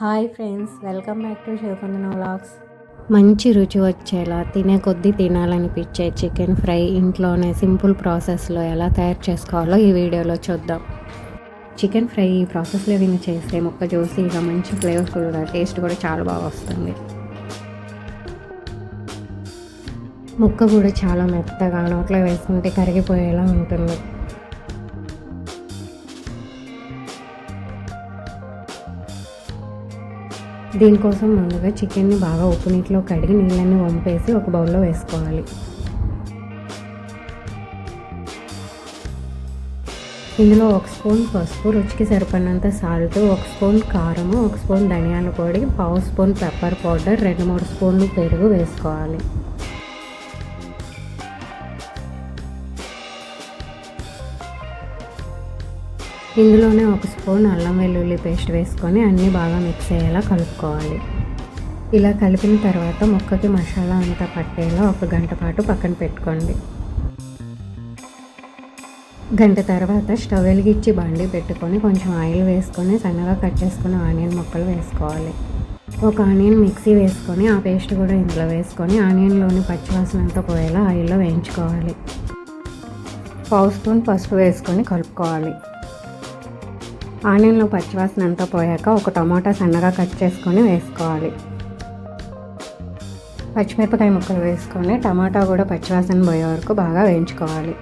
Hi friends welcome back to Shivakandana vlogs. మంచి రుచి వచ్చేలా తినే కొద్దీ తినాలనిపించే చికెన్ ఫ్రై ఇంట్లోనే సింపుల్ ప్రాసెస్లో ఎలా తయారు చేసుకోవాలో ఈ వీడియోలో చూద్దాం. చికెన్ ఫ్రై ఈ ప్రాసెస్లో విని చేస్తే ముక్క జ్యూసీగా మంచి ఫ్లేవర్ఫుల్గా టేస్ట్ కూడా చాలా బాగా వస్తుంది. ముక్క కూడా చాలా మెత్తగా నోట్లో వేసుకుంటే కరిగిపోయేలా ఉంటుంది. దీనికోసం ముందుగా చికెన్ని బాగా ఉప్పు నీటిలో కడిగి నీళ్ళన్నీ వంపేసి ఒక బౌల్లో వేసుకోవాలి. ఇందులో ఒక స్పూన్ పసుపు రుచికి సరిపడినంత సాల్ట్ ఒక స్పూన్ కారము ఒక స్పూన్ ధనియాల పొడి పావు స్పూన్ పెప్పర్ పౌడర్ రెండు మూడు స్పూన్లు పెరుగు వేసుకోవాలి. ఇందులోనే ఒక స్పూన్ అల్లం వెల్లుల్లి పేస్ట్ వేసుకొని అన్నీ బాగా మిక్స్ అయ్యేలా కలుపుకోవాలి. ఇలా కలిపిన తర్వాత ముక్కకి మసాలా అంతా పట్టేలా ఒక గంట పాటు పక్కన పెట్టుకోండి. గంట తర్వాత స్టవ్ వెలిగించి బండి పెట్టుకొని కొంచెం ఆయిల్ వేసుకొని సన్నగా కట్ చేసుకున్న ఆనియన్ ముక్కలు వేసుకోవాలి. ఒక ఆనియన్ మిక్సీ వేసుకొని ఆ పేస్ట్ కూడా ఇందులో వేసుకొని ఆనియన్లోని పచ్చివాసన అంతా పోయేలా ఆయిల్లో వేయించుకోవాలి. పావు స్పూన్ పసుపు వేసుకొని కలుపుకోవాలి. ఆనియన్లో పచ్చివాసన అంతా పోయాక ఒక టమాటా సన్నగా కట్ చేసుకొని వేసుకోవాలి. పచ్చిమిరపకాయ ముక్కలు వేసుకొని టమాటా కూడా పచ్చివాసన పోయే వరకు బాగా వేయించుకోవాలి.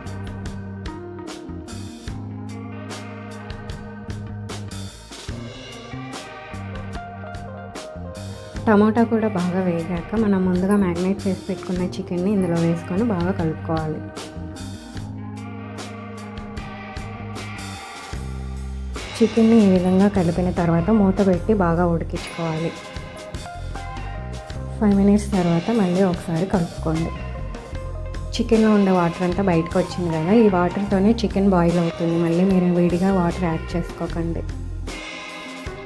టమాటా కూడా బాగా వేగాక మనం ముందుగా మ్యాగ్నేట్ చేసి పెట్టుకున్న చికెన్ని ఇందులో వేసుకొని బాగా కలుపుకోవాలి. చికెన్ని ఈ విధంగా కలిపిన తర్వాత మూత పెట్టి బాగా ఉడికించుకోవాలి. ఫైవ్ మినిట్స్ తర్వాత మళ్ళీ ఒకసారి కలుపుకోండి. చికెన్లో ఉండే వాటర్ అంతా బయటకు వచ్చింది కదా ఈ వాటర్తోనే చికెన్ బాయిల్ అవుతుంది. మళ్ళీ మీరు విడిగా వాటర్ యాడ్ చేసుకోకండి.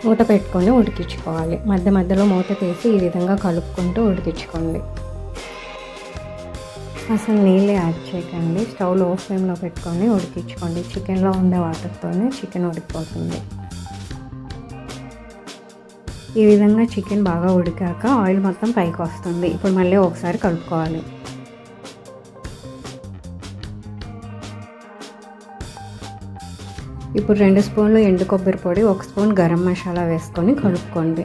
మూత పెట్టుకొని ఉడికించుకోవాలి. మధ్య మధ్యలో మూత తీసి ఈ విధంగా కలుపుకుంటూ ఉడికించుకోండి. అసలు నీళ్ళు యాడ్ చేయకండి. స్టవ్లో ఫ్లేమ్లో పెట్టుకొని ఉడికించుకోండి. చికెన్లో ఉండే వాటర్తోనే చికెన్ ఉడికిపోతుంది. ఈ విధంగా చికెన్ బాగా ఉడికాక ఆయిల్ మొత్తం పైకి వస్తుంది. ఇప్పుడు మళ్ళీ ఒకసారి కలుపుకోవాలి. ఇప్పుడు రెండు స్పూన్లు ఎండు కొబ్బరి పొడి ఒక స్పూన్ గరం మసాలా వేసుకొని కలుపుకోండి.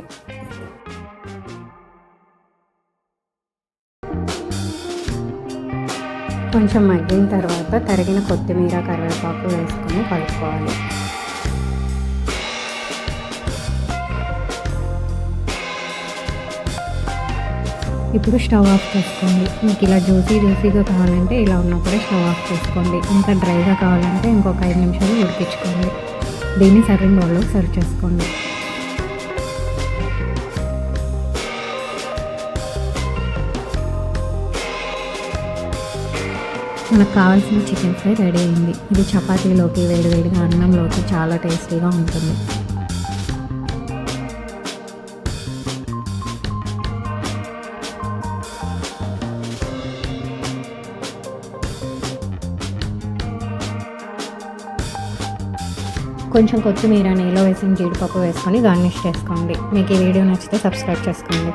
కొంచెం మగ్గిన తర్వాత తరిగిన కొత్తిమీర కరివేపాకు వేసుకొని కలుపుకోవాలి. ఇప్పుడు స్టవ్ ఆఫ్ చేసుకోండి. మీకు ఇలా జ్యూసీ జ్యూసీగా కావాలంటే ఇలా ఉన్నప్పుడే స్టవ్ ఆఫ్ చేసుకోండి. ఇంకా డ్రైగా కావాలంటే ఇంకొక ఐదు నిమిషాలు ఉడికించుకోండి. దీన్ని సర్వింగ్ బౌల్లో సర్వ్ చేసుకోండి. మనకు కావాల్సిన చికెన్ ఫ్రై రెడీ అయింది. ఇది చపాతీలోకి వేడివేడిగా అన్నంలోకి చాలా టేస్టీగా ఉంటుంది. కొంచెం కొత్తిమీర నెయ్యిలో వేసిన జీడిపప్పు వేసుకొని గార్నిష్ చేసుకోండి. మీకు ఈ వీడియో నచ్చితే సబ్స్క్రైబ్ చేసుకోండి.